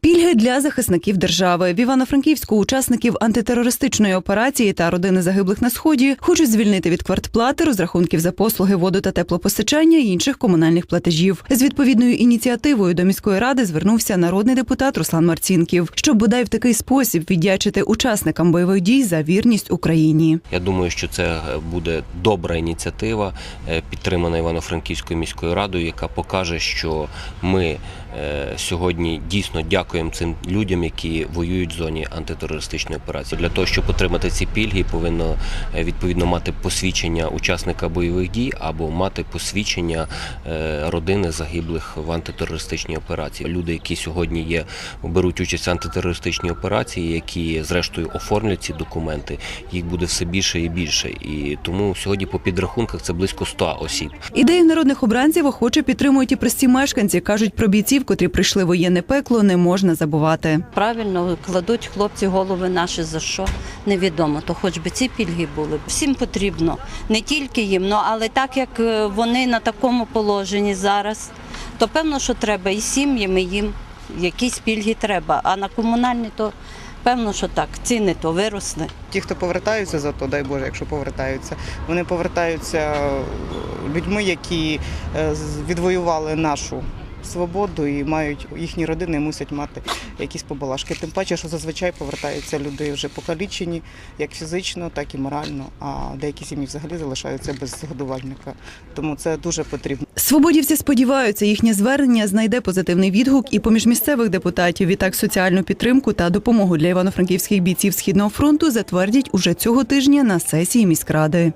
Пільги для захисників держави в Івано-Франківську учасників антитерористичної операції та родини загиблих на сході хочуть звільнити від квартплати, розрахунків за послуги воду та теплопостачання і інших комунальних платежів. З відповідною ініціативою до міської ради звернувся народний депутат Руслан Марцінків, щоб бодай в такий спосіб віддячити учасникам бойових дій за вірність Україні. Я думаю, що це буде добра ініціатива, е, підтримана Івано-Франківською міською радою, яка покаже, що ми сьогодні дійсно дякуємо цим людям, які воюють в зоні антитерористичної операції. Для того, щоб отримати ці пільги, повинно е, відповідно мати посвідчення учасника бойових дій або мати посвідчення е, родини загиблих в антитерористичній операції. Люди, які сьогодні є, беруть участь в антитерористичній операції, які зрештою оформлять ці документи, їх буде все більше і більше. І тому сьогодні по підрахунках це близько 100 осіб. Ідею народних обранців охоче підтримують і прості мешканці. кажуть, про бійців, котрі прийшли воєнне пекло, не можна забувати. Правильно кладуть хлопці голови наші за що невідомо. То хоч би ці пільги були. Всім потрібно не тільки їм, ну але так як е, вони на такому положенні зараз, то певно, що треба і сім'ям, і їм якісь пільги треба. А на комунальні то певно, що так, ціни то виросли. Ті, хто повертаються за то, дай Боже, якщо повертаються, вони повертаються людьми, які е, відвоювали нашу свободу і мають їхні родини мусять мати якісь побалашки. Тим паче, що зазвичай повертаються люди вже покалічені, як фізично, так і морально. А деякі сім'ї взагалі залишаються без годувальника. Тому це дуже потрібно. Свободівці сподіваються, їхнє звернення знайде позитивний відгук і поміж місцевих депутатів. Відтак соціальну підтримку та допомогу для івано-франківських бійців східного фронту затвердять уже цього тижня на сесії міськради.